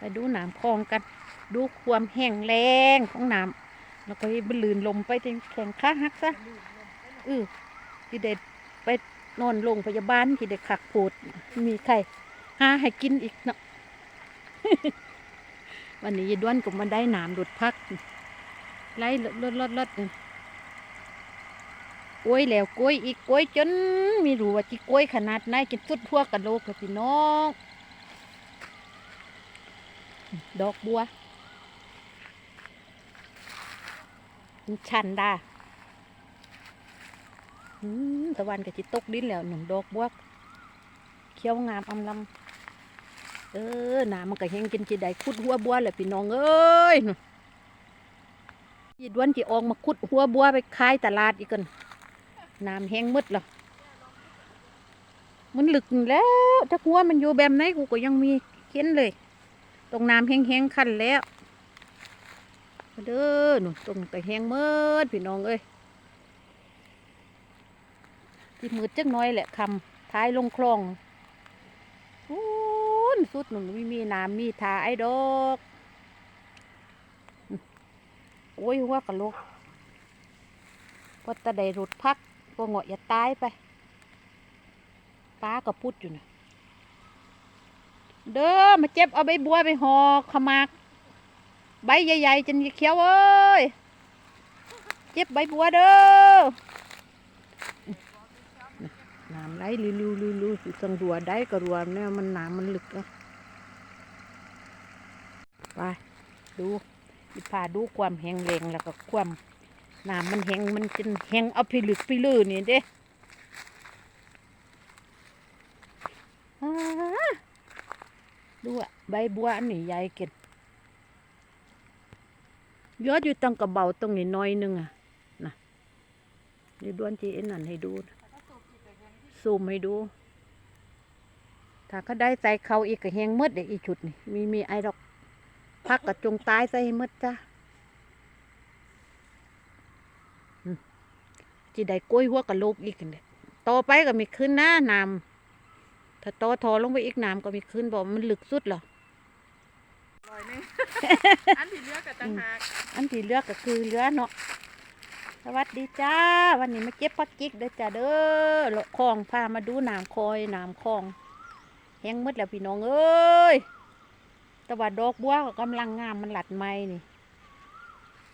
ไปดูน้ำคลองกัน ดูความแห้งแรงของน้ำแล้วก็ให้บลื่นลมไปที่แข่งขาหักซะเออที่เด็ดไปนอนโรงพยาบาลที่เด็ดขักโผดมีใครหาให้กินอีกเนาะวันนี้ยด้วนก็มาได้น้ำดุดพักไล่ลดลดลดลดกล้วยแล้วกล้วยอีกกล้วยจนไมีรู้ว่าจีกล้วยขนาดไหนกินสุดทั่วกะโหลกเลยพี่น้อง ดอกบัวมันชันดาตะวันก็จิตกดินแล้วหนุ่มดอกบัวเขียวงามอำลำเออหนามันก็แห้งกินจีได้คุดหัวบัวแหละพี่น้องเอ้ยนู่นยีดวนจีออกมาคุดหัวบัวไปขายตลาดอีกกันน้ำแห้งมืดแล้วมันหลึกแล้วถ้าหัวมันอยู่แบบไหนกูก็ยังมีเข็นเลย ตรงน้ำแห้งๆคันแล้วเด้อหนูตรงแต่แห้งเมิดพี่น้องเอ้ยที่มืดจักหน้อยแหละคำท้ายลงคลองอู้นสุดหนูไม่มีน้ำมีทาไอ้ดอกโอ้ยหัวกะโหลกพอตะได้รถพักก็เหงาะอย่าตายไปป้าก็พูดอยู่นะ เด้อมาเจ็บเอาใบบัวไปห่อขมากใบใหญ่ๆจนเขียวเอ้ยเจ็บใบบัวเด้อน้ำไหลลิวๆลิวๆสิสังรัวได้ก็รัวเนี่ยมันน้ำมันลึกแล้วไปดูอีพาดูความแห้งแรงแล้วก็ความน้ำมันแห้งมันจนแห้งเอาไปลึกไปลือนี่เด้อ ดูอะใบบัวอันนี้ใหญ่เกินยอดอยู่ตั้งกระเบาตรงนี้น้อยหนึงอะนะเดี๋ยวด้วนจีเอ็นนั่นให้ดู ซูมให้ดู ถ้าเขาได้ใส่เขาอีกก็แหงมืดเด็กอีชุดนี่มีมีไอ้ดอกพักกับจงตายใส่ให้มืดจ้ะจีได้กล้วยหัวกะโหลกอีกเนี่ยต่อไปก็มีขึ้นนะน้ำ ถ้าโตอทอลงไปอีกน้ำก็มีขึ้นบอกมันลึกสุดเหรอร้อยหนึงอันที่เหลือกับต่างหากอันที่เลือกก็คือเรือเนาะสวัสดีจ้า วันนี้มาเจ็บปักจิกเด้อจ้าเด้อเลาะคลองพามาดูน้ำคอยน้ำคลองแห้งหมดแล้วพี่น้องเอ้ยแต่ว่าดอกบัวก็กำลังงามมันหลัดไม้นี่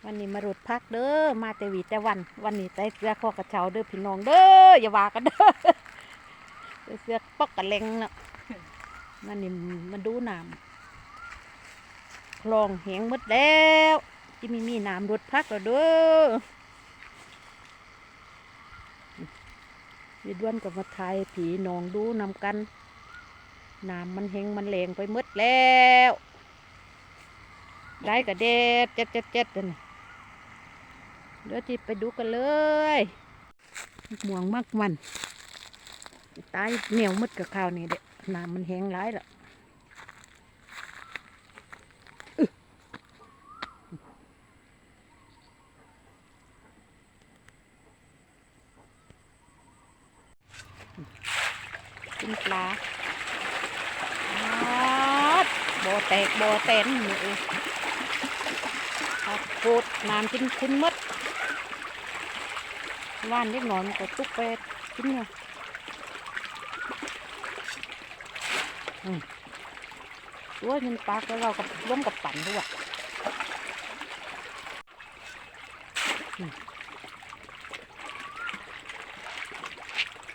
วันนี้มารดพักเด้อมาแต่หวีแต่วัน วันนี้ใส่เสื้อคอกระเช้าเด้อพี่น้องเด้ออย่าว่ากันเด้อใส่ เสื้อปอกกระเลงเนาะวันนี้มาดูน้ำคลองแหงหมดแล้วที่มีมีน้ำรดพักแล้วเด้อยายด้วนกับมาทายผีหนองดูนำกันน้ำมันแหงมันแรงไปหมดแล้ว ได้กระเด็ดเจ็ดเจ็ดเจ็ดเลยนะเดี๋ยวที่ไปดูกันเลย หมวงมากมัน ตายเหนียวหมดกับข้าวนี่เด็น้ำมันแห้งร้ายล้วกินปลาบ่แตกบ่แตนนี่เองเอาโคตรน้ำกินคุณหมดว่านเล็กน้อยมันก็ตุกไปกินเนี่ยอืม ตัวยินปลาแล้วเรากับร่วมกับปั่นด้วย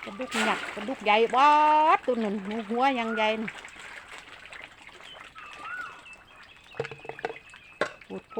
กระดุกหยักกระดุกใหญ่บอดตัวหนึ่งหัวยังใหญ่นี่โอ้โห